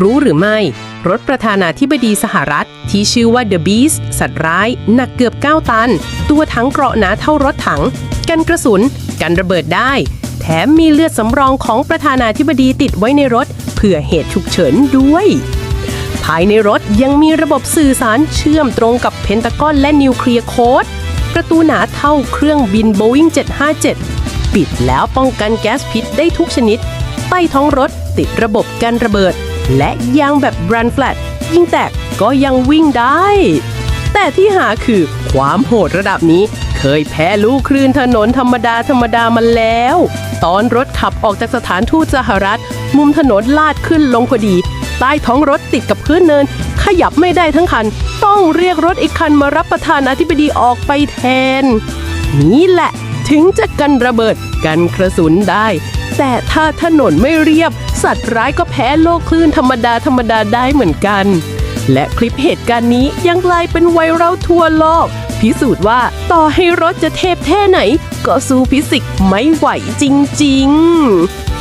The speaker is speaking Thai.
รู้หรือไม่ รถประธานาธิบดีสหรัฐ ที่ชื่อว่า The Beast สัตว์ร้าย หนักเกือบ 9 ตัน ตัวถังเกราะหนาเท่ารถถัง กันกระสุน กันระเบิดได้ แถมมีเลือดสำรองของประธานาธิบดีติดไว้ในรถ เพื่อเหตุฉุกเฉินด้วย ภายในรถยังมีระบบสื่อสารเชื่อมตรงกับเพนตากอนและนิวเคลียร์โค้ดประตูหนาเท่าเครื่องบิน Boeing 757 ปิดแล้วป้องกันแก๊สพิษได้ทุกชนิดใต้ท้องรถติดระบบกันระเบิด และยางแบบบรันแฟลตยิ่งแตกก็ยังวิ่งได้ แต่ที่หาคือความโหดระดับนี้ เคยแพ้ลูกคลื่นถนนธรรมดาธรรมดามาแล้ว ตอนรถขับออกจากสถานทูตสหรัฐ มุมถนนลาดขึ้นลงพอดี ใต้ท้องรถติดกับพื้นเนิน ขยับไม่ได้ทั้งคัน ต้องเรียกรถอีกคันมารับประธานาธิบดีออกไปแทน นี่แหละถึงจะกันระเบิดกันกระสุนได้ แต่ถ้าถนนไม่เรียบ สัตว์ร้ายก็แพ้โลกคลื่นธรรมดาธรรมดาได้เหมือนกัน และคลิปเหตุการณ์นี้ยังกลายเป็นไวรัลทั่วโลก พิสูจน์ว่าต่อให้รถจะเทพแท่ไหน ก็สู้ฟิสิกส์ไม่ไหวจริง ๆ